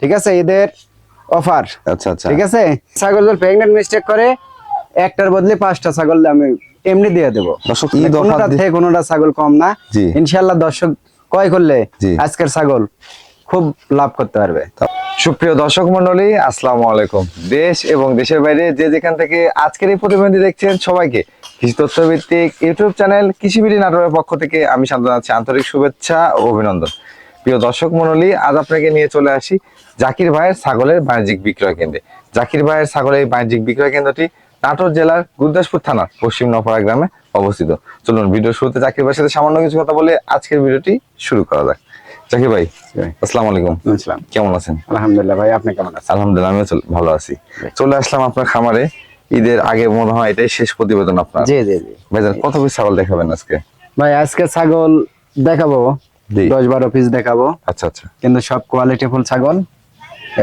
ঠিক আছে? এদের অফার আচ্ছা আচ্ছা। ঠিক আছে? ছাগল যদি প্রেগনেন্ট মিস্টেক করে একটার বদলে পাঁচটা ছাগল আমি এমনি দিয়ে দেবো। দর্শক, offer কোনোটা থেকে কোনোটা ছাগল কম না। ইনশাল্লাহ দর্শক ক্রয় করলে আজকের ছাগল খুব লাভ করতে পারবে। সুপ্রিয় দর্শক মন্ডলী আসসালামু আলাইকুম। দেশ এবং দেশের বাইরে যে যেখান থেকে আজকের এই প্রতিবেদনটি দেখছেন সবাইকে কৃষি তথ্য ভিত্তিক ইউটিউব চ্যানেল কৃষিবিড়ি নাটোরের পক্ষ থেকে আমি শান্ত জানাচ্ছি আন্তরিক শুভেচ্ছা ও অভিনন্দন। প্রিয় দর্শক মন্ডলী আজ আপনাকে নিয়ে চলে আসি জাকির ভাইয়ের ছাগলের বাণিজ্যিক বিক্রয় কেন্দ্রে। জাকির ভাইয়ের ছাগলের বাণিজ্যিক বিক্রয় কেন্দ্রটি নাটোর জেলার গুরদাসপুর থানার পশ্চিম নপাড়া গ্রামে অবস্থিত। চলুন ভিডিও শুরুতে জাকির ভাইয়ের সাথে সামান্য কিছু কথা বলে আজকের ভিডিওটি শুরু করা যাক। জাকির ভাই আসসালামু আলাইকুম। কেমন আছেন? আলহামদুলিল্লাহ ভাই আপনি কেমন আছেন? আলহামদুলিল্লাহ আমিও ভালো আছি। চলে আসলাম আপনার খামারে। ঈদের আগে মনে হয় এটাই শেষ প্রতিবেদন আপনার। জি জি জি। ভাইজান কত পিস ছাগল দেখাবেন আজকে? ভাই আজকে ছাগল দেখাবো। দশ বারো পিস দেখাবো। আচ্ছা আচ্ছা। কিন্তু সব কোয়ালিটি ফুল ছাগল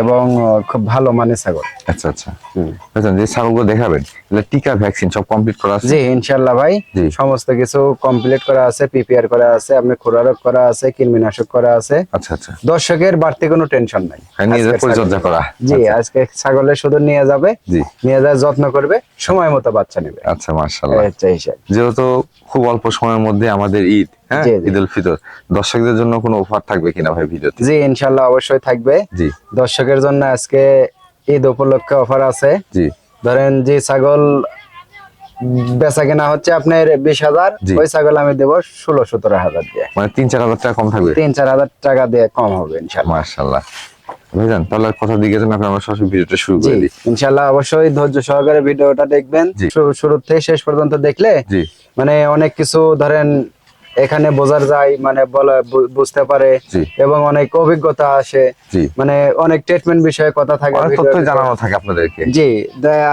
এবং খুব ভালো মানের ছাগল। আচ্ছা আচ্ছা। ভাইজান যে ছাগলগুলো দেখাবেন এটা টিকা ভ্যাকসিন সব কমপ্লিট করা আছে? জি ইনশাল্লাহ ভাই। সমস্ত কিছু কমপ্লিট করা আছে পিপিআর করা আছে আপনি খোরারোগ করা আছে কৃমিনাশক করা আছে। আচ্ছা আচ্ছা। দর্শকের বাড়তি কোনো টেনশন নাই। হ্যাঁ, আজকের পরিচর্যা করা। জি আচ্ছা, আজকে ছাগলের শুধু নিয়ে যাবে জি। নিয়ে যায় যত্ন করবে সময় মতো বাচ্চা নেবে। আচ্ছা হিসাব। যেহেতু খুব অল্প সময়ের মধ্যে আমাদের ঈদ হ্যাঁ। ঈদ উল ফিতর। দর্শকদের জন্য কোনো অফার থাকবে কিনা ভাই ভিডিওতে? জি ইনশাল্লাহ অবশ্যই থাকবে। জি। দর্শকের জন্য আজকে ঈদ উপলক্ষে অফার আছে। জি। ধরেন যে ছাগল বেচা কেনা হচ্ছে আপনার বিশ হাজার। ওই ছাগল আমি দেবো ষোলো সতেরো হাজার দিয়ে। মানে তিন চার হাজার টাকা কম থাকবে? তিন চার হাজার টাকা দিয়ে কম হবে ইনশাল্লাহ। মার্শাল্লাহ ভাইজান তাহলে কথা দিকে যান আমরা সরাসরি ভিডিওটা শুরু করে দিই। ইনশাল্লাহ অবশ্যই ধৈর্য সহকারে ভিডিওটা দেখবেন। শুরু থেকে শেষ পর্যন্ত দেখলে মানে অনেক কিছু ধরেন এখানে বোঝার যায় মানে বলা বুঝতে পারে এবং অনেক অভিজ্ঞতা আসে। মানে অনেক ট্রিটমেন্ট বিষয়ে কথা থাকে তথ্য জানানো থাকে আপনাদেরকে। জি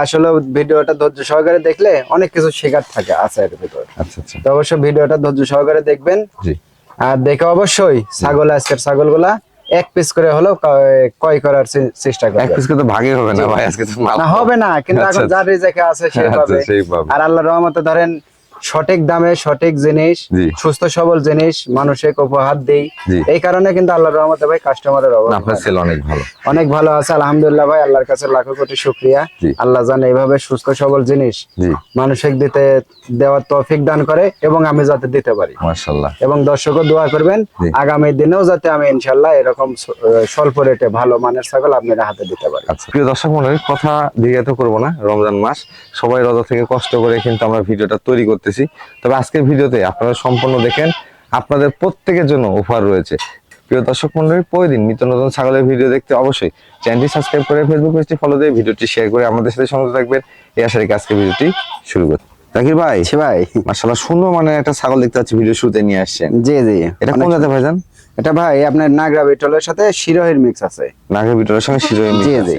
আসলে ভিডিওটা ধৈর্য সহকারে দেখলে অনেক কিছু শেখার থাকে আছে এর ভিতরে। আচ্ছা আচ্ছা। তো অবশ্যই ভিডিওটা ধৈর্য সহকারে দেখবেন। জি। আর দেখে অবশ্যই ছাগল আজকের ছাগলগুলা এক পিস করে হলেও কয় ক্রয় করার চেষ্টা করে এক পিস তো ভাগে হবে না ভাই আজকে তো না হবে না কিন্তু আচ্ছা, এখন যার রিজেকে আছে সেই সেইভাবে। সেইভাবে। আর আল্লাহর রহমতে ধরেন সঠিক দামে সঠিক জিনিস সুস্থ সবল জিনিস মানুষকে উপহার দেই। এই কারণে কিন্তু আল্লাহর রহমতে ভাই কাস্টমারের অভাব অনেক ভালো। অনেক ভালো আছে আলহামদুলিল্লাহ ভাই আল্লাহর কাছে লাখো কোটি শুক্রিয়া। আল্লাহ জান এইভাবে সুস্থ সবল জিনিস জি। মানুষকে দিতে দেওয়ার তৌফিক দান করে এবং আমি যাতে দিতে পারি। এবং দর্শকও দোয়া করবেন আগামী দিনেও যাতে আমি ইনশাল্লাহ এরকম স্বল্প রেটে ভালো মানের ছাগল আপনার হাতে দিতে পারি। আচ্ছা প্রিয় দর্শক মন্ডলী কথা দীর্ঘায়িত করব না রমজান মাস। সবাই রোজা থেকে কষ্ট করে কিন্তু আমরা ভিডিওটা তৈরি করতেছি। তবে আজকের ভিডিওতে আপনারা সম্পূর্ণ দেখেন আপনাদের প্রত্যেকের জন্য অফার রয়েছে। প্রিয় দর্শক মন্ডলী প্রতিদিন নিত্য নতুন ছাগলের ভিডিও দেখতে অবশ্যই চ্যানেলটি সাবস্ক্রাইব করে ফেসবুক পেজটি ফলো দিয়ে ভিডিওটি শেয়ার করে আমাদের সাথে সংযুক্ত থাকবেন। এই আশা রেখে আজকে ভিডিওটি শুরু করি। জাকির ভাই জি ভাই। সুন্দর মানে একটা ছাগল দেখতে পাচ্ছি ভিডিও শুরুতে নিয়ে আসছেন। জি জি। এটা কোন অনেক- জাতে ভাইজান? এটা ভাই আপনার নাগরা বিটলের সাথে শিরোহির মিক্স আছে। নাগের ভিতরের সঙ্গে শিরোই জি, জি।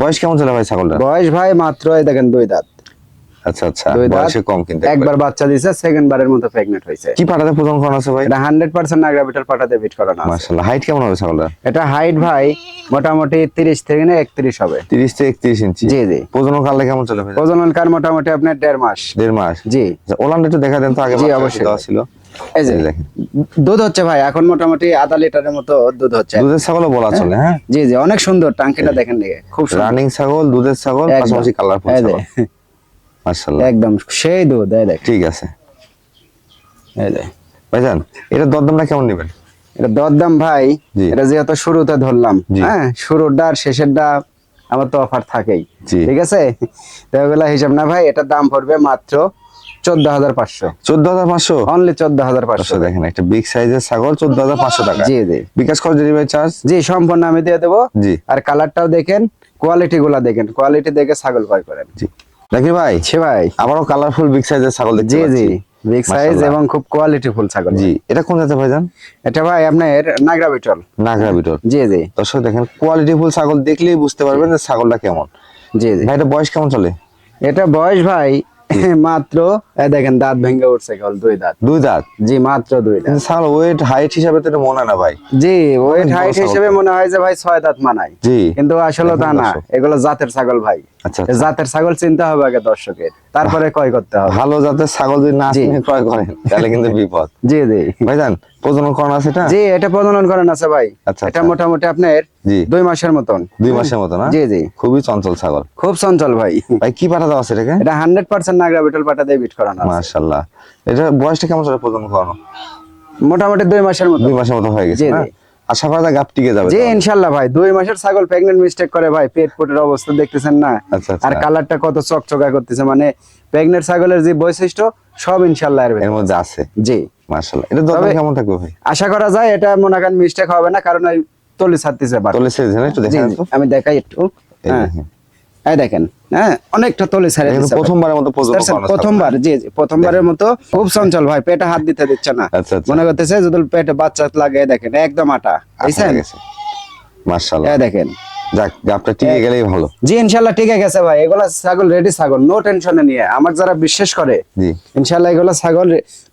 বয়স কেমন চলে ভাই ছাগলটা বয়স ভাই মাত্র এই দেখেন দুই দাঁত। আচ্ছা আচ্ছা। বয়সে কম কিন্তু একবার। বাচ্চা দিছে সেকেন্ড বারের মতো হয়েছে। কি পাঠাতে প্রথম করানো আছে ভাই? এটা হান্ড্রেড পার্সেন্ট নাগরা পাটাতে বিট করানো আছে। মার্শাল্লাহ হাইট কেমন হবে ছাগলটা এটা হাইট ভাই মোটামুটি তিরিশ থেকে না একত্রিশ হবে। তিরিশ থেকে একত্রিশ ইঞ্চি। জি জি। প্রজনন কালে কেমন চলে ভাই? প্রজনন কার মোটামুটি আপনার মাস। মাস? জি। আচ্ছা, ওলানটা একটু দেখা দেন তো আগে জি, অবশ্যই। ছিল। এই যে দুধ হচ্ছে ভাই এখন মোটামুটি আধা লিটারের মতো দুধ হচ্ছে। দুধের ছাগলও বলা চলে হ্যাঁ? জি জি অনেক সুন্দর টাঙ্কিটা দেখেন খুব রানিং ছাগল দুধের ছাগল পাশাপাশি কালারফুল ছাগল। মার্শাল্লাহ একদম সেই দুধ এই দেখ ঠিক আছে। এই যে ভাইজান এটা দরদামটা কেমন নেবেন? এটা দরদাম ভাই এটা যেহেতু শুরুতে ধরলাম। হ্যাঁ শুরুটা আর শেষেরটা আমার তো অফার থাকেই। ঠিক আছে? তো হিসাব না ভাই এটার দাম পড়বে মাত্র চোদ্দ হাজার পাঁচশো। চোদ্দ হাজার পাঁচশো? অনলি চোদ্দ হাজার পাঁচশো। পাঁচশো দেখেন একটা বিগ সাইজের ছাগল চোদ্দ হাজার পাঁচশো টাকা। জি জি। বিকাশ খরচ ডেলিভারি চার্জ জি সম্পূর্ণ আমি দিয়ে দেবো। জি। আর কালারটাও দেখেন কোয়ালিটি গুলা দেখেন কোয়ালিটি দেখে ছাগল ক্রয় করেন। জি। দেখি ভাই? ছি ভাই। আবারও কালারফুল বিগ সাইজের ছাগল জি জি। বিগ সাইজ এবং খুব কোয়ালিটি ফুল ছাগল জি। এটা কোন জাতের ভাইজান? এটা ভাই আপনার নাগরা বিটল। নাগরা বিটর জি জি। দর্শক দেখেন কোয়ালিটি ফুল ছাগল দেখলেই বুঝতে পারবেন যে ছাগলটা কেমন। জি জি। ভাই এটা বয়স কেমন চলে? এটা বয়স ভাই মাত্র এই দেখেন দাঁত ভেঙে উঠছে কেবল দুই দাঁত। দুই দাঁত? জি মাত্র দুই দাঁত। ছাগল ওয়েট হাইট হিসাবে তো মনে না ভাই। জি ওয়েট হাইট। হিসেবে মনে হয় যে ভাই ছয় দাঁত মানায়। জি। কিন্তু আসলে তা না এগুলো জাতের ছাগল ভাই। আচ্ছা জাতের ছাগল চিনতে হবে আগে দর্শকের। তারপরে ক্রয় করতে হবে। ভালো জাতের ছাগল যদি না। চিনে ক্রয় করেন তাহলে কিন্তু বিপদ। জি জি। ভাইজান প্রজনন করানো আছে এটা? জি এটা প্রজনন করেন আছে ভাই। আচ্ছা, এটা আচ্ছা। মোটামুটি আপনার জি। দুই মাসের মতন। দুই মাসের মতো না জি জি। খুবই চঞ্চল ছাগল। খুব চঞ্চল ভাই। ভাই কি পাঠা দেওয়া আছে এটাকে? এটা হান্ড্রেড পার্সেন্ট নাগরা বিটল পাটা দিয়ে বিট করানো আছে। মাশাল্লাহ এটা বয়সটা কেমন চলে প্রজনন করানো মোটামুটি দুই মাসের মতো দুই মাসের মতো হয়ে গেছে জি। আশা গাপ টিকে যাবে। ইনশাল্লাহ ভাই। দুই মাসের ছাগল মিস্টেক করে ভাই পেট অবস্থা দেখতেছেন না? আচ্ছা, আচ্ছা। আর কালারটা কত চকচকা করতেছে মানে ছাগলের যে বৈশিষ্ট্য সব এর মধ্যে আছে। জি। এটা কেমন থাকবে ভাই? আশা করা যায় এটা মনে করেন মিস্টেক হবে না কারণ ওই তলি ছাড়তেছে একটু দেখেন আমি দেখাই একটু। হ্যাঁ। এই দেখেন হ্যাঁ অনেকটা তলে ছাড়ে। প্রথমবারের মতো প্রথমবার জি প্রথমবারের মতো খুব চঞ্চল ভাই পেটে হাত দিতে দিচ্ছে না। আচ্ছা, আচ্ছা। মনে করতেছে যদি পেটে বাচ্চা লাগে দেখেন একদম আটা। বুঝছেন এই দেখেন। যাক গাপটা টিকে গেলেই ভালো। জি ইনশাল্লাহ ঠিক গেছে ভাই। এগুলা ছাগল রেডি ছাগল নো টেনশনে নিয়ে। আমার যারা বিশ্বাস করে জি। ইনশাল্লাহ এগুলো ছাগল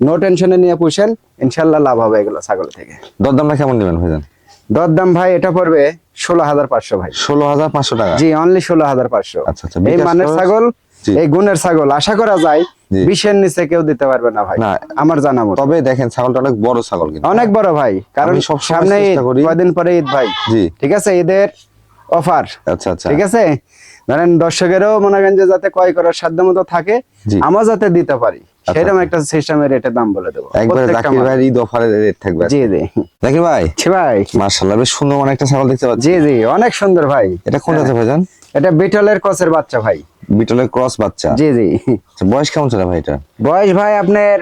নো টেনশনে নিয়ে পুষেন ইনশাল্লাহ লাভ হবে এগুলো ছাগল থেকে। দরদামটা কেমন নেবেন ভাইজান? দরদাম ভাই এটা পড়বে ষোলো হাজার পাঁচশো ভাই। ষোলো হাজার পাঁচশো টাকা? জি অনলি ষোলো হাজার পাঁচশো। আচ্ছা, আচ্ছা, এই মানের ছাগল এই গুণের ছাগল আশা করা যায় বিশের নিচে কেউ দিতে পারবে না ভাই। না। আমার জানা মতো। তবে দেখেন ছাগলটা অনেক বড় ছাগল কিন্তু। অনেক বড় ভাই কারণ সব সামনে কয়দিন পরে ঈদ ভাই। জি। ঠিক আছে ঈদের অফার। আচ্ছা আচ্ছা। ঠিক আছে? ধরেন দর্শকেরও মনে করেন যে যাতে ক্রয় করার সাধ্য মতো থাকে। আমরা যাতে দিতে পারি। সেরকম একটা সিস্টেমের রেটের দাম বলে দেবো। একবারে জাকির মাল। ঈদ রেট থাকবে জি জি। জাকির ভাই? ছি ভাই। মার্শাল্লাহ বেশ সুন্দর মানে একটা ছাগল দেখতে পাচ্ছি। জি জি অনেক সুন্দর ভাই। এটা কোন জাতের ভাইজান? এটা বিটলের কসের বাচ্চা ভাই। বিটলের ক্রস বাচ্চা? জি জি। আচ্ছা, বয়স কেমন চলে ভাই এটা? বয়স ভাই আপনার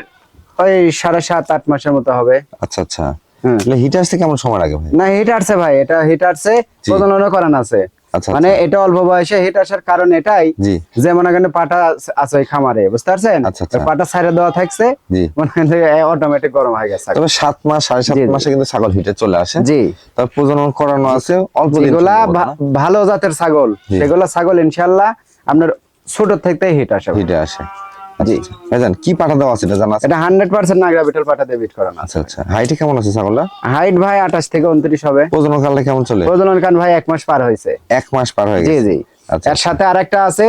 ওই সাড়ে সাত আট মাসের মতো হবে। আচ্ছা আচ্ছা। হুম। হিট আসতে কেমন সময় লাগে ভাই? না হিট আসছে ভাই এটা হিট আসছে জি। করান আছে। আচ্ছা, মানে আচ্ছা। এটা অল্প বয়সে হিট আসার কারণ এটাই যে মনে করেন পাটা আছে খামারে বুঝতে পারছেন? আচ্ছা, আচ্ছা। পাটা ছাইড়ে দেওয়া থাকছে মনে করেন অটোমেটিক গরম হয়ে গেছে। তবে সাত মাস সাড়ে সাত। মাসে কিন্তু ছাগল হিটে চলে আসে। জি। তার প্রজনন করানো আছে অল্প এগুলা? ভালো জাতের ছাগল সেগুলা ছাগল ইনশাল্লাহ আপনার ছোট থেকে হিট আসে। হিটে আসে। জি। ভাইজান কি পাঠা দেওয়া আছে? এটা জানা আছে? এটা নাগরা বিটল দিয়ে বিট করানো আচ্ছা আচ্ছা। হাইটে কেমন আছে ছাগলটা? হাইট ভাই আঠাশ থেকে উনত্রিশ হবে। প্রজনন কালটা কেমন চলে? প্রজনন ভাই এক মাস পার হয়েছে। এক মাস পার হয়ে জি গেছে? জি। আচ্ছা এর সাথে আরেকটা আছে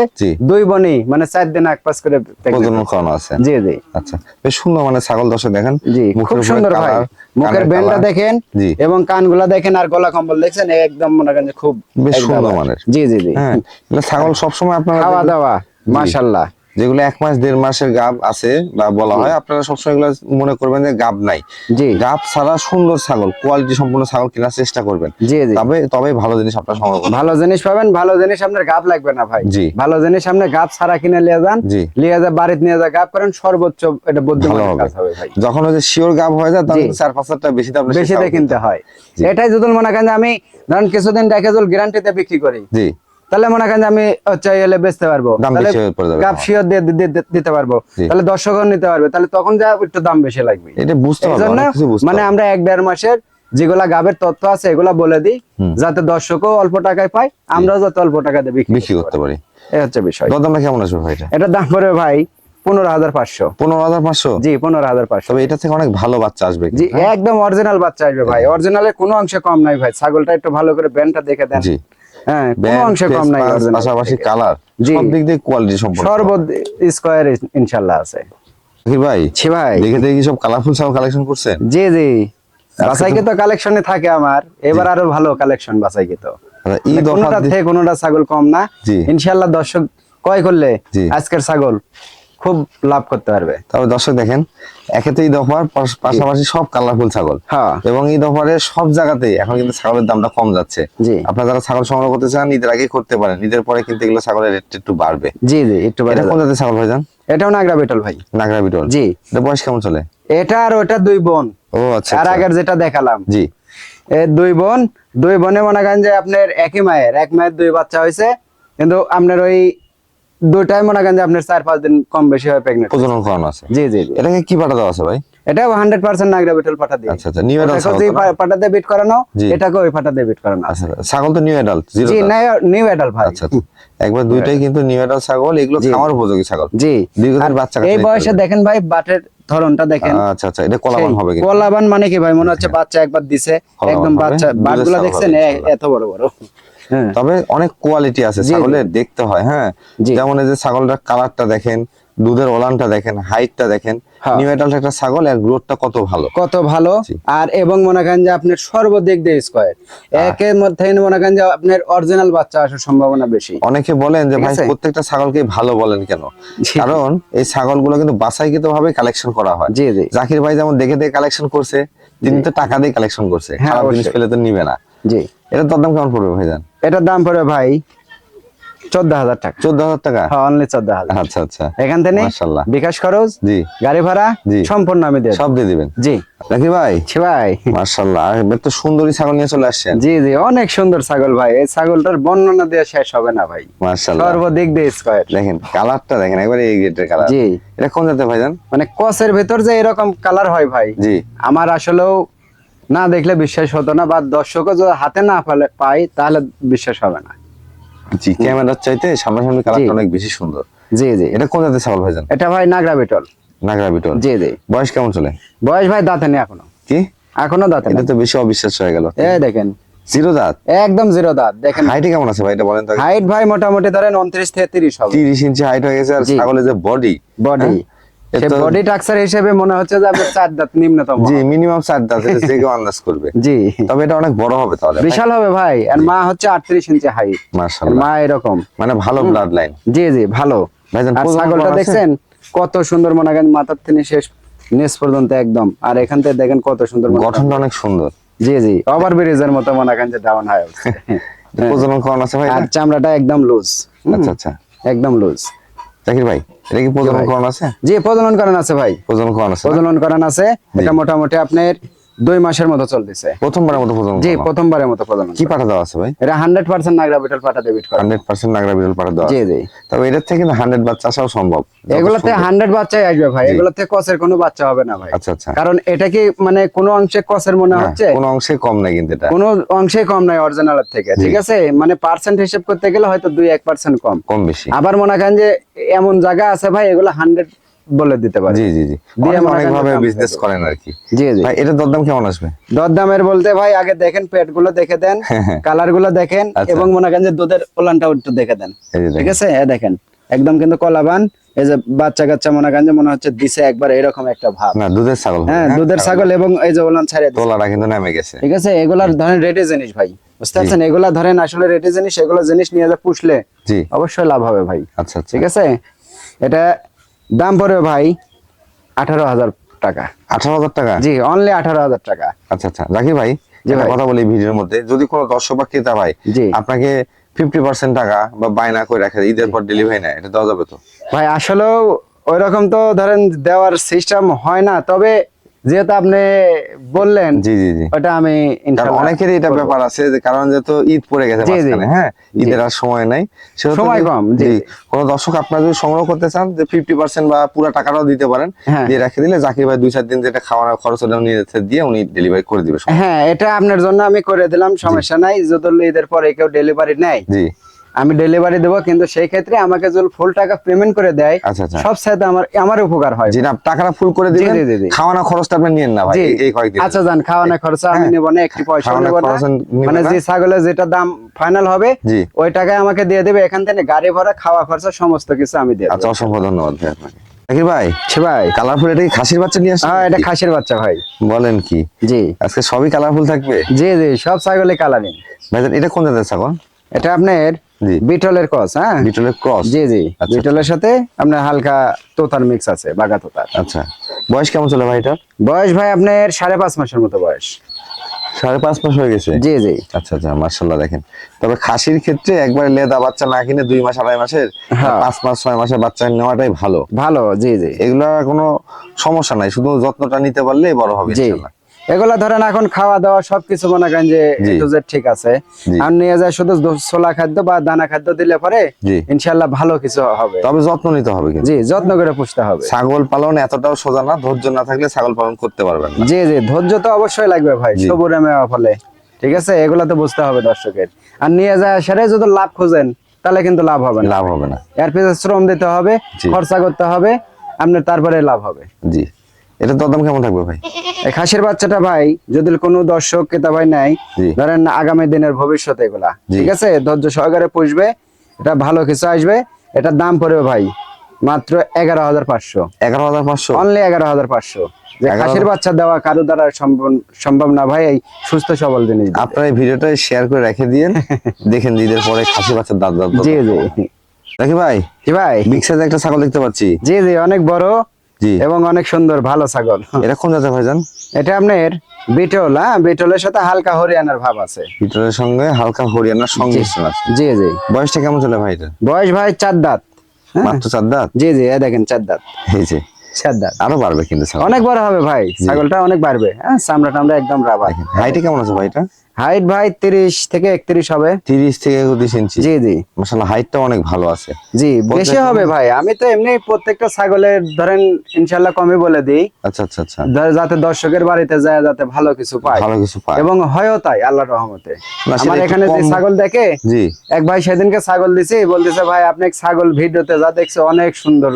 দুই বনি মানে চার দিন এক পাস করে প্রজনন করানো আছে। জি জি। আচ্ছা। বেশ সুন্দর মানে ছাগল দর্শক দেখেন। খুব সুন্দর ভাই। মুখের বেনটা দেখেন এবং কানগুলা দেখেন আর গলা কম্বল দেখছেন একদম মনে করেন খুব বেশ সুন্দর মানের। জি জি জি। হ্যাঁ। ছাগল সবসময় আপনারা খাওয়া দাওয়া মাশাল্লাহ। যেগুলো এক মাস দেড় মাসের গাব আছে বা বলা হয় আপনারা সবসময় এগুলো মনে করবেন যে গাব নাই। জি। গাব ছাড়া সুন্দর ছাগল কোয়ালিটি সম্পূর্ণ ছাগল কেনার চেষ্টা করবেন। জি তবে তবে ভালো জিনিস আপনার সংগ্রহ ভালো জিনিস পাবেন ভালো জিনিস আপনার গাপ লাগবে না ভাই। জি। ভালো জিনিস আপনি গাপ ছাড়া কিনে নিয়ে যান জি। নিয়ে যা বাড়িতে নিয়ে যা গাপ করেন সর্বোচ্চ এটা ভালো হবে। ভাই। যখন ওই যে শিওর গাব হয়ে যায় তখন চার পাঁচ হাজার বেশি দাম বেশি কিনতে হয়। এটাই যদি মনে করেন আমি ধরেন কিছুদিন দেখে যদি গ্যারান্টিতে বিক্রি করি। জি। তাহলে মনে করেন আমি হচ্ছে এলে বেচতে পারব। হয়ে। গাপ শিওর দিয়ে দিতে পারব। তাহলে দর্শকও নিতে পারবে। তাহলে তখন যা একটু দাম বেশি লাগবে। এটা বুঝতে মানে আমরা এক দেড় মাসের যেগুলা গাবের তথ্য আছে এগুলা বলে দিই যাতে দর্শকও অল্প টাকায় পায় আমরাও যাতে অল্প টাকা দিয়ে বিক্রি করতে পারি। এই হচ্ছে বিষয়। কেমন আসবে ভাই এটা? দাম পড়বে ভাই পনেরো হাজার পাঁচশো। পনেরো হাজার পাঁচশো? জি পনেরো হাজার পাঁচশো। তবে এটা থেকে অনেক ভালো বাচ্চা আসবে জি হ্যাঁ? একদম অরিজিনাল বাচ্চা আসবে ভাই। অরিজিনালের কোনো অংশে কম নাই ভাই। ছাগলটা একটু ভালো করে ব্যান্ডটা দেখে দেন। হ্যাঁ কোনো অংশে কম নাই পাশাপাশি কালার জি। সব দিক দিয়ে কোয়ালিটি সম্পূর্ণ সর্বদ স্কোয়ার ইনশাল্লাহ আছে। কি ভাই ছি ভাই। দেখে দেখে সব কালারফুল ছাগল কালেকশন করছেন? জি জি। বাসাইকে তো কালেকশনে থাকে আমার। এবার আরও ভালো কালেকশন বাসাইকে তো আচ্ছা, ঈদ কোনোটা অফার থেকে কোনোটা ছাগল কম না দর্শক ক্রয় করলে আজকের ছাগল। খুব লাভ করতে পারবে। তবে দর্শক দেখেন একে তো ঈদ অফার পাশাপাশি সব কালারফুল ছাগল। হ্যাঁ। এবং ঈদ অফারে সব জায়গাতেই এখন কিন্তু ছাগলের দামটা কম যাচ্ছে। জি। আপনারা যারা ছাগল সংগ্রহ করতে চান ঈদের আগে করতে পারেন। ঈদের পরে কিন্তু এগুলো ছাগলের রেট একটু বাড়বে। জি জি একটু এটা কোন জাতের ছাগল ভাইজান? এটাও নাগরা বেটল ভাই। নাগরা বিটল। জি। এটা বয়স কেমন চলে? এটা আর ওটা দুই বোন। ও আচ্ছা আর আচ্ছা। আগের যেটা দেখালাম। জি। এ দুই বোন দুই বোনে মনে করেন যে আপনার একই মায়ের। এক মায়ের দুই বাচ্চা হয়েছে। কিন্তু আপনার ওই দুইটাই মনে করেন যে আপনার চার পাঁচ দিন কম বেশি হয় প্রেগনেন্ট প্রজনন করানো আছে। জি জি এটাকে কি পাঠা দেওয়া আছে ভাই? হান্ড্রেড পার্সেন্ট নাগরা বিটল পাঠা দিয়ে। আচ্ছা আচ্ছা নিউ পাঠা দিয়ে বিট করানো এটাকে ওই পাঠা দিয়ে বিট করানো আচ্ছা আচ্ছা। ছাগল তো নিউ জি নিউ অ্যাডাল্ট ভাই। আচ্ছা আচ্ছা। একবার দুইটাই কিন্তু নিউ এডাল ছাগল এগুলো খাওয়ার উপযোগী ছাগল। জি। দীর্ঘদিন বাচ্চা এই বয়সে দেখেন ভাই বাটের ধরনটা দেখেন। আচ্ছা আচ্ছা। এটা কলাবান হবে কিন্তু। কলাবান মানে কি ভাই? মনে হচ্ছে বাচ্চা একবার দিছে একদম বাচ্চা। বাটগুলা দেখছেন। এত বড় বড়। তবে অনেক কোয়ালিটি আছে। ছাগলের দেখতে হয় হ্যাঁ। যেমন এই যে ছাগলটার কালারটা দেখেন দুধের ওলানটা দেখেন হাইটটা দেখেন হ্যাঁ। একটা ছাগল এর গ্রোথটা কত ভালো। কত ভালো। আর এবং মনে করেন যে আপনার সর্বদিক দিয়ে স্কোয়ার একের মধ্যে মনে করেন যে আপনার অরিজিনাল বাচ্চা আসার সম্ভাবনা বেশি। অনেকে বলেন যে ভাই প্রত্যেকটা ছাগলকে ভালো বলেন কেন? কারণ এই ছাগলগুলো কিন্তু বাছাইকৃত ভাবে কালেকশন করা হয়। জি জি। জাকির ভাই যেমন দেখে দেখে কালেকশন করছে তিনি তো টাকা দিয়ে কালেকশন করছে। হ্যাঁ, খারাপ জিনিস পেলে তো নিবে না। জি। এটা তোর দাম কেমন পড়বে ভাইজান? এটার দাম পড়বে ভাই চোদ্দ হাজার টাকা। চোদ্দ হাজার টাকা? হ্যাঁ অনলি চোদ্দ হাজার। আচ্ছা আচ্ছা। এখান থেকে মাশাআল্লাহ। বিকাশ খরচ জি। গাড়ি ভাড়া জি। সম্পূর্ণ আমি দিয়ে সব দিয়ে দিবেন? জি। জাকির ভাই? ভাই। মার্শাল্লাহ এবার সুন্দরী ছাগল নিয়ে চলে আসছেন। জি জি অনেক সুন্দর ছাগল ভাই। এই ছাগলটার বর্ণনা দিয়ে শেষ হবে না ভাই। সর্বদিক দিয়ে স্কোয়ার দেখেন কালারটা দেখেন একবারে এই গেটের কালার জি। এটা কোন জাতের ভাইজান মানে কসের ভেতর যে এরকম কালার হয় ভাই। জি। আমার আসলেও না দেখলে বিশ্বাস হতো না বা দর্শকও যদি হাতে না পালে পাই তাহলে বিশ্বাস হবে না। জি ক্যামেরার চাইতে সামনাসামনি কালারটা অনেক বেশি সুন্দর। জি জি। এটা কোন জাতের ছাগল ভাইজান? এটা ভাই নাগরা বিটল। নাগরা বিটল। জি জি। বয়স কেমন চলে? বয়স ভাই দাঁতে নেই এখনও। কি? এখনও দাঁতে এটা তো বেশি অবিশ্বাস হয়ে গেল। এই দেখেন। জিরো দাঁত? একদম জিরো দাঁত দেখেন। হাইটে কেমন আছে ভাই? এটা বলেন তো হাইট ভাই মোটামুটি ধরেন উনত্রিশ থেকে তিরিশ হবে। তিরিশ ইঞ্চি হাইট হয়ে গেছে আর ছাগলের যে বডি বডি এ বডি টাক্সার হিসেবে মনে হচ্ছে যে আপনার চার দাঁত নিম্নতম। জি মিনিমাম চার দাঁত এটা যে কেউ আন্দাজ করবে। জি। তবে এটা অনেক বড় হবে তাহলে। বিশাল হবে ভাই আর মা হচ্ছে আটত্রিশ ইঞ্চি হাইট মার্শাল্লাহ মা এরকম। মানে ভালো ব্লাড লাইন জি জি ভালো। আর ছাগলটা দেখছেন? কত সুন্দর মনে করেন মাথার থেকে শেষ নেস পর্যন্ত একদম। আর এখান থেকে দেখেন কত সুন্দর গঠনটা অনেক সুন্দর। জি জি ওভার ব্রিজের মতো মনে করেন যে ডাউন হয় প্রজনন করানো আছে ভাই আর চামড়াটা একদম লুজ আচ্ছা আচ্ছা। একদম লুজ জাকির ভাই এটা কি প্রজনন ভাই। আছে? জি প্রজনন করান আছে ভাই। প্রজনন করানো আছে প্রজনন করান আছে। এটা মোটামুটি আপনার দুই মাসের মতো চলতেছে। প্রথমবারের মতো প্রজনন জি প্রথমবারের মতো প্রজনন কি পাঠা দেওয়া আছে ভাই? এটা হান্ড্রেড পার্সেন্ট নাগরা বিটল পাটা ডেবিট করে। হান্ড্রেড পার্সেন্ট নাগরা বিরল পাঠা দেওয়া জি জি। তবে এটার থেকে কিন্তু হান্ড্রেড বাচ্চা আসাও সম্ভব। এগুলোতে হান্ড্রেড বাচ্চাই আসবে ভাই। এগুলোতে কসের কোনো বাচ্চা হবে না ভাই। আচ্ছা আচ্ছা। কারণ এটা কি মানে কোনো অংশে কসের মনে হচ্ছে? কোনো অংশে কম নাই কিন্তু এটা। কোনো অংশে কম নাই অরিজিনালের থেকে ঠিক আছে? মানে পার্সেন্ট হিসেব করতে গেলে হয়তো দুই এক পার্সেন্ট কম। কম বেশি। আবার মনে করেন যে এমন জায়গা আছে ভাই এগুলো হান্ড্রেড বলে দিতে পারে। জি জি জি। দিয়ে অনেক ভাবে বিজনেস করেন আর কি। জি জি। ভাই এটা দরদাম কেমন আসবে? দরদামের বলতে ভাই আগে দেখেন পেটগুলো দেখে দেন কালারগুলো দেখেন আচ্ছা। এবং মনে করেন যে দুধের ওলানটাও একটু দেখে দেন। ঠিক আছে? এ দেখেন একদম কিন্তু কলাবান এই যে বাচ্চা কাচ্চা মনে করেন মনে হচ্ছে দিছে একবার এরকম একটা ভাব। না দুধের ছাগল হ্যাঁ হ্যাঁ? দুধের ছাগল এবং এই যে ওলান ছাড়িয়ে। তোলাটা কিন্তু নেমে গেছে। ঠিক আছে? এগুলার ধরেন রেটে জিনিস ভাই। বুঝতে পারছেন? এগুলা ধরেন আসলে রেটে জিনিস এগুলো জিনিস নিয়ে যা পুষলে জি। অবশ্যই লাভ হবে ভাই। আচ্ছা আচ্ছা। ঠিক আছে? এটা দাম পড়বে ভাই আঠারো হাজার টাকা। আঠারো হাজার টাকা? জি অনলি আঠারো হাজার টাকা। আচ্ছা আচ্ছা। রাখি ভাই যেটা কথা বলি ভিডিওর মধ্যে। যদি কোনো দর্শক বা ক্রেতা ভাই। আপনাকে ফিফটি পার্সেন্ট টাকা বা বায়না করে রাখে ঈদের পর ডেলিভারি নেয় এটা দেওয়া যাবে তো? ভাই আসলেও ওই রকম তো ধরেন দেওয়ার সিস্টেম হয় না। তবে যেহেতু আপনি বললেন জি জি জি। ওটা আমি অনেকেরই এটা ব্যাপার আছে যে কারণ যেহেতু ঈদ পড়ে গেছে হ্যাঁ? ঈদের আর সময় নাই। সময় কম, জি। কোনো দর্শক আপনারা যদি সংগ্রহ করতে চান যে ফিফটি পার্সেন্ট বা পুরো টাকাটাও দিতে পারেন হ্যাঁ। দিয়ে রেখে দিলে জাকির ভাই দুই চার দিন যেটা খাওয়ানোর খরচ ওটা নিয়ে দিয়ে উনি ডেলিভারি করে দিবে হ্যাঁ এটা আপনার জন্য আমি করে দিলাম সমস্যা নাই। যদি ঈদের পরে কেউ ডেলিভারি নেয় জি। আমি ডেলিভারি দেবো কিন্তু সেই ক্ষেত্রে আমাকে যদি ফুল টাকা পেমেন্ট করে দেয় আচ্ছা আচ্ছা। সব সাথে আমার আমার উপকার হয়। জি টাকাটা ফুল করে দিবেন। খাওয়ানো খরচটা আপনি নিয়েন না ভাই এই- কয়েকদিন আচ্ছা যান খাওয়ানো খরচা আমি হ্যাঁ। নেব না একটি পয়সা নেব না। মানে যে ছাগলের যেটা দাম ফাইনাল হবে ওই টাকায় আমাকে দিয়ে দেবে এখান থেকে গাড়ি ভাড়া খাওয়া খরচা সমস্ত কিছু আমি দিয়ে আচ্ছা অসংখ্য ধন্যবাদ ভাই আপনাকে। ভাই ছি ভাই। কালারফুল এটা কি খাসির বাচ্চা নিয়ে আসছেন হ্যাঁ এটা খাসির বাচ্চা ভাই। বলেন কি? জি। আজকে সবই কালারফুল থাকবে? জি জি সব ছাগলে কালারিং ভাই এটা কোন জাতের ছাগল? এটা আপনার বিটলের কস হ্যাঁ? বিটলের ক্রস। জি জি। আচ্ছা। বিটলের সাথে আপনার হালকা তোতার মিক্স আছে বাগা তোতার। আচ্ছা। বয়স কেমন চলে ভাই এটা? বয়স ভাই আপনার সাড়ে পাঁচ মাসের মতো বয়স। সাড়ে পাঁচ মাস হয়ে গেছে? জি জি। আচ্ছা আচ্ছা মার্শাল্লাহ দেখেন। তবে খাসির ক্ষেত্রে একবারে লেদা বাচ্চা না কিনে দুই মাস আড়াই মাসের হ্যাঁ। পাঁচ মাস ছয় মাসের বাচ্চা নেওয়াটাই ভালো। ভালো জি জি। এগুলা কোনো সমস্যা নাই শুধু যত্নটা নিতে পারলেই বড় হবে জি। ইনশাল্লাহ। এগুলা ধরেন এখন খাওয়া দাওয়া সবকিছু মনে করেন যে ঠিক আছে। আর নিয়ে যায় শুধু ছোলা খাদ্য বা দানা খাদ্য দিলে পরে ইনশাল্লাহ ভালো কিছু হবে। তবে যত্ন নিতে হবে জি যত্ন করে পুষতে হবে। ছাগল পালন এতটাও সোজা না ধৈর্য না থাকলে ছাগল পালন করতে পারবেন না। জি জি ধৈর্য তো অবশ্যই লাগবে ভাই। সবুরে মেওয়া ফলে। ঠিক আছে? এগুলা তো বুঝতে হবে দর্শকের। আর নিয়ে যায় সেরে যদি লাভ খোঁজেন তাহলে কিন্তু লাভ হবে না। লাভ হবে না। এর পিছনে শ্রম দিতে হবে খরচা করতে হবে আপনার তারপরে লাভ হবে। জি। এটা দরদাম কেমন থাকবে ভাই? এই খাসির বাচ্চাটা ভাই যদি কোনো দর্শক ক্রেতা ভাই নাই ধরেন আগামী দিনের ভবিষ্যৎ এগুলা ঠিক আছে? ধৈর্য সহকারে পুষবে এটা ভালো কিছু আসবে। এটার দাম পড়বে ভাই মাত্র এগারো হাজার পাঁচশো। এগারো হাজার পাঁচশো? অনলি এগারো হাজার পাঁচশো। যে খাসির বাচ্চা দেওয়া কারও দ্বারা সম্ভব সম্ভব না ভাই এই সুস্থ সবল জিনিস। আপনার এই ভিডিওটা শেয়ার করে রেখে দিয়েন দেখেন ঈদের পরে খাসি বাচ্চার দাঁত দাঁত জি জি। দেখি ভাই? জি ভাই। বিগ একটা ছাগল দেখতে পাচ্ছি। জি জি অনেক বড়। জি। এবং অনেক সুন্দর ভালো ছাগল। এটা কোন জাতের ভাইজান? এটা আপনার বিটল হ্যাঁ? বিটলের সাথে হালকা হরিয়ানার ভাব আছে। বিটলের সঙ্গে হালকা হরিয়ানার সংমিশ্রণ আছে। জি জি। বয়সটা কেমন চলে ভাই এটা? বয়স ভাই চার দাঁত হ্যাঁ? মাত্র চার দাঁত? জি জি এই দেখেন চার দাঁত। এই যে। চার দাঁত। আরও বাড়বে কিন্তু ছাগল। অনেক বড় হবে ভাই ছাগলটা অনেক বাড়বে হ্যাঁ? চামড়া টামড়া একদম রাবার। হাইটে কেমন আছে ভাইটা হাইট ভাই তিরিশ থেকে একত্রিশ হবে। তিরিশ থেকে একত্রিশ ইঞ্চি। জি জি। মাসাল্লাহ হাইটটা অনেক ভালো আছে। জি বেশি হবে ভাই। আমি তো এমনি প্রত্যেকটা ছাগলের ধরেন ইনশাল্লাহ কমই বলে দিই। আচ্ছা আচ্ছা আচ্ছা। যাতে দর্শকের বাড়িতে যায় যাতে ভালো কিছু পায়। ভালো কিছু পায়। এবং হয়ও তাই আল্লাহর রহমতে। আমার এখানে যে ছাগল দেখে জি। এক ভাই সেদিনকে ছাগল দিছি বলতেছে ভাই আপনি ছাগল ভিডিওতে যা দেখছে অনেক সুন্দর।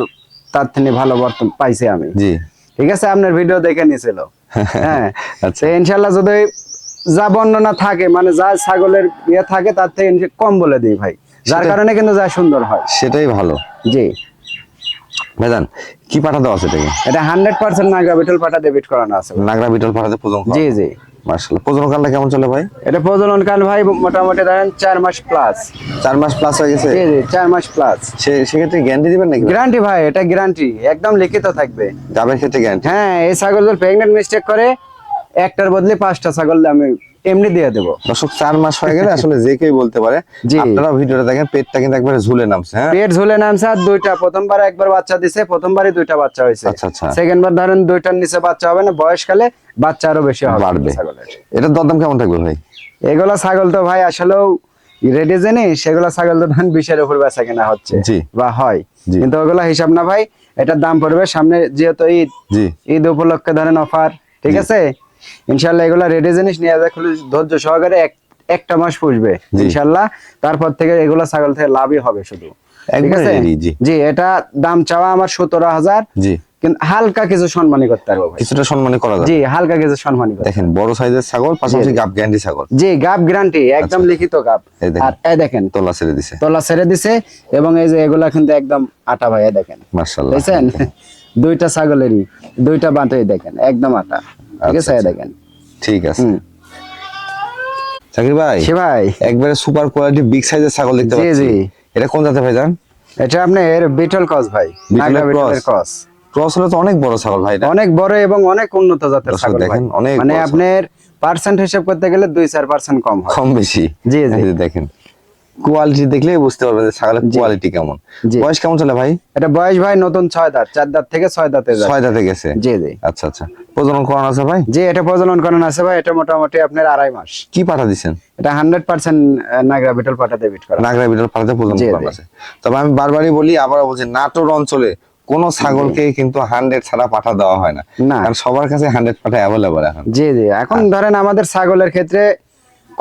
তার থেকে ভালো বর্তমান পাইছি আমি। জি। ঠিক আছে আপনার ভিডিও দেখে নিছিল হ্যাঁ। আচ্ছা। ইনশাল্লাহ যদি যা বর্ণনা থাকে মানে যা ছাগলের ইয়ে থাকে তার থেকে কম বলে দিই ভাই। যার কারণে কিন্তু যা সুন্দর হয়। সেটাই ভালো। জি। ভাইজান কি পাঠা দেওয়া আছে এটাকে? এটা হান্ড্রেড পার্সেন্ট নাগা বিটল পাটা ডেবিট করানো আছে। নাগরা বিটল পাঠাতে প্রজন জি জি। মার্শাল্লাহ প্রজন কালটা কেমন চলে ভাই? এটা প্রজনন কাল ভাই মোটামুটি ধরেন চার মাস প্লাস চার মাস প্লাস হয়ে গেছে? জি জি চার মাস প্লাস সে সেক্ষেত্রে গ্যারান্টি দিবেন নাকি? গ্যারান্টি ভাই এটা গ্যারান্টি একদম লিখিত থাকবে। গাবের ক্ষেত্রে গ্যারান্টি হ্যাঁ এই ছাগল যদি প্রেগনেন্ট মিস্টেক করে একটার বদলে পাঁচটা ছাগল আমি এমনি দিয়ে দেবো। দর্শক চার মাস হয়ে গেলে আসলে যে কেউ বলতে পারে। আপনারা ভিডিওটা দেখেন পেটটা কিন্তু একবারে ঝুলে নামছে হ্যাঁ? পেট ঝুলে নামছে আর দুইটা প্রথমবার একবার বাচ্চা দিছে প্রথমবারই দুইটা বাচ্চা হয়েছে। আচ্ছা, আচ্ছা। সেকেন্ড বার ধরেন দুইটার নিচে বাচ্চা হবে না বয়সকালে বাচ্চা আরও বেশি হবে বাড়বে। এটার দরদাম কেমন থাকবে ভাই? এগুলা ছাগল তো ভাই আসলেও রেডি জেনে সেগুলা ছাগল তো ধান বিশের উপর বেচা কেনা হচ্ছে জি। বা হয়। কিন্তু ওগুলা হিসাব না ভাই এটার দাম পড়বে সামনে যেহেতু ঈদ। জি। ঈদ উপলক্ষে ধরেন অফার ঠিক আছে? ইনশাল্লাহ এগুলা রেডি জিনিস নিয়ে যায় খুলে ধৈর্য সহকারে এক একটা মাস পুষবে ইনশাল্লাহ তারপর থেকে এগুলা ছাগল থেকে লাভই হবে শুধু। ঠিক আছে? জি। এটা দাম চাওয়া আমার সতেরো হাজার। জি। কিন্তু হালকা কিছু সম্মানী করতে পারব কিছুটা সম্মানী করা যায় জি হালকা কিছু সম্মানী দেখেন বড় সাইজের ছাগল পাশাপাশি গাব গ্যারান্টি ছাগল। জি গাব গ্যারান্টি একদম লিখিত গাব। দেখেন। আর এই দেখেন তোলা ছেড়ে দিছে। তলা ছেড়ে দিছে এবং এই যে এগুলা কিন্তু একদম আটা ভাই দেখেন। বুঝছেন দুইটা ছাগলেরই দুইটা বাঁধই দেখেন একদম আটা। ঠিক আছে? আচ্ছা, আচ্ছা। দেখেন। ঠিক আছে। হুম। ভাই সে ভাই। একবারে সুপার কোয়ালিটি বিগ সাইজের ছাগল দেখতে পাচ্ছি। জি। এটা কোন জাতের ভাই জান? এটা আপনার বিটল ক্রস ভাই? ক্রস ক্রস হলে তো অনেক বড় ছাগল ভাই অনেক বড় এবং অনেক উন্নত জাতের ছাগল দেখেন, অনেক মানে আপনার পার্সেন্ট হিসাব করতে গেলে দুই চার পার্সেন্ট কম কম বেশি। জি, জি। দেখেন। কোয়ালিটি দেখলেই বুঝতে পারবেন যে ছাগলের কোয়ালিটি কেমন। বয়স কেমন চলে ভাই? এটা বয়স ভাই নতুন ছয় দাঁত চার দাঁত থেকে ছয় দাঁতে ছয় দাঁতে গেছে? জি জি। আচ্ছা আচ্ছা। প্রজনন করানো আছে ভাই? জি এটা প্রজনন করান আছে ভাই এটা মোটামুটি আপনার আড়াই মাস। কি পাঠা দিচ্ছেন এটা হান্ড্রেড পার্সেন্ট নাগরা বিটল পাটাতে বিট করা। নাগরা বিটল পাঠাতে প্রজনন করানো আছে। তবে আমি বারবারই বলি আবার বলছি নাটোর অঞ্চলে কোন ছাগলকে কিন্তু হান্ড্রেড ছাড়া পাঠা দেওয়া হয় না। না। কারণ সবার কাছে হান্ড্রেড পাঠা অ্যাভেলেবল এখন। জি জি। এখন ধরেন আমাদের ছাগলের ক্ষেত্রে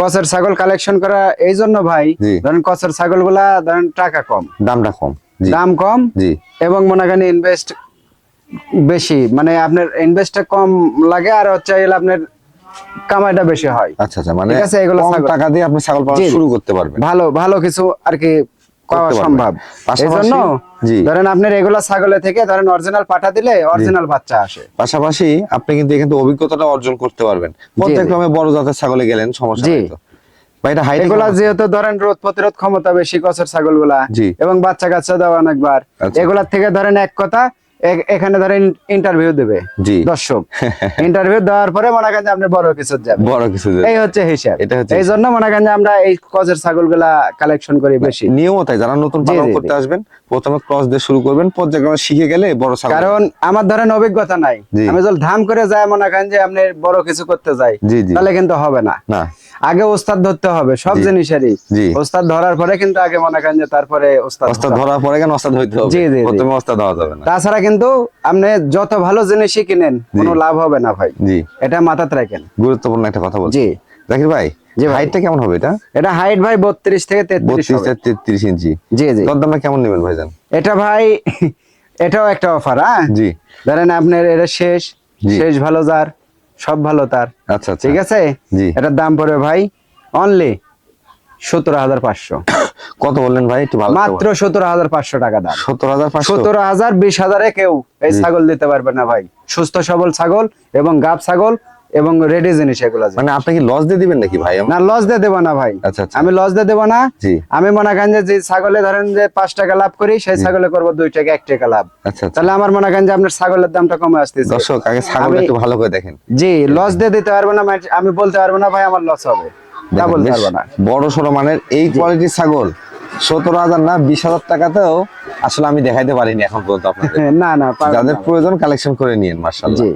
কচের ছাগল কালেকশন করা এই জন্য ভাই ধরেন কচের ছাগলগুলা ধরেন টাকা কম। দামটা কম দাম কম জি। এবং মনে করেন ইনভেস্ট বেশি মানে আপনার ইনভেস্টটা কম লাগে আর হচ্ছে আপনার কামাইটা বেশি হয়। আচ্ছা আচ্ছা মানে ঠিক আছে, এগুলো টাকা দিয়ে আপনি ছাগল পালন। শুরু করতে পারবেন। ভালো ভালো কিছু আর কি পাওয়া সম্ভব। ধরেন আপনি রেগুলার ছাগলে থেকে ধরেন অরিজিনাল পাঠা দিলে অরিজিনাল বাচ্চা আসে। পাশাপাশি আপনি কিন্তু এখান থেকে অভিজ্ঞতাটা অর্জন করতে পারবেন। পর্যায়ক্রমে বড় জাতের ছাগলে গেলেন সমস্যা। নেই এগুলা যেহেতু ধরেন রোদ প্রতিরোধ ক্ষমতা বেশি কচের ছাগলগুলা। এবং বাচ্চা কাচ্চা দেওয়া অনেকবার আচ্ছা। এগুলার থেকে ধরেন এক কথা এখানে ধরেন ইন্টারভিউ দেবে জি। দর্শক। ইন্টারভিউ দেওয়ার পরে মনে করেন যে আপনি বড় কিছু যাবে বড় কিছু এই হচ্ছে হিসাব। এটা হচ্ছে এই জন্য মনে করেন যে আমরা এই কচের ছাগলগুলা কালেকশন করি বেশি। নিয়মও তাই যারা নতুন পালন করতে আসবেন প্রথমে ক্রস দিয়ে শুরু করবেন পর্যায়ক্রমে শিখে গেলে বড় ছাগল। কারণ আমার ধরেন অভিজ্ঞতা নাই। আমি যদি ধাম করে যায় মনে করেন যে আপনি বড় কিছু করতে যাই। তাহলে কিন্তু হবে না। না। আগে ওস্তাদ ধরতে হবে সব। জিনিসেরই। ওস্তাদ ধরার পরে কিন্তু আগে মনে করেন যে তারপরে ওস্তাদ ওস্তাদ হতে হবে। ধরা পরে কেন ওস্তাদ হইতে হবে? জি, জি, জি। প্রথমে ওস্তাদ হওয়া যাবে না। তাছাড়া কিন্তু আপনি যত ভালো জিনিসই কিনেন কোনো লাভ হবে না ভাই। জি। এটা মাথাতে রাখেন। গুরুত্বপূর্ণ একটা কথা বলছি জি। জাকির ভাই হাইটটা কেমন হবে এটা? এটা হাইট ভাই বত্রিশ থেকে তেত্রিশ বত্রিশ থেকে তেত্রিশ ইঞ্চি। জি জি। দরদামটা কেমন নেবেন ভাইজান? এটা ভাই এটাও একটা অফার হ্যাঁ? জি। ধরেন আপনার এটা শেষ। শেষ ভালো যার সব ভালো তার। আচ্ছা আচ্ছা। ঠিক আছে? জি। এটার দাম পড়বে ভাই অনলি সতেরো হাজার পাঁচশো। কত বললেন ভাই? একটু মাত্র সতেরো হাজার পাঁচশো টাকা দাম। সত্তর হাজার সতেরো হাজার বিশ হাজারে কেউ এই ছাগল দিতে পারবে না ভাই। সুস্থ সবল ছাগল এবং গাব ছাগল এবং রেডি জিনিস এগুলো মানে আপনি কি লস দিয়ে দিবেন নাকি ভাই? না লস দিয়ে দেবো না ভাই। আচ্ছা, আচ্ছা। আমি লস দিয়ে দেবো না। আমি মনে করেন যে ছাগলে ধরেন যে পাঁচ টাকা লাভ করি সেই ছাগলে করব দুই টাকা এক টাকা লাভ। আচ্ছা তাহলে আমার মনে করেন যে আপনার ছাগলের দামটা কমে আসতেছে। দর্শক আগে ছাগলটা আমি- একটু ভালো করে দেখেন। জি লস দিয়ে দিতে পারব না মানে আমি বলতে পারব না ভাই আমার লস হবে। পারব বড় সড়ো মানের এই কোয়ালিটির ছাগল সতেরো হাজার না বিশ হাজার টাকাতেও আসলে আমি দেখাইতে পারিনি এখন পর্যন্ত আপনাদের। না না যাদের প্রয়োজন কালেকশন করে নিন মার্শাল্লাহ জি।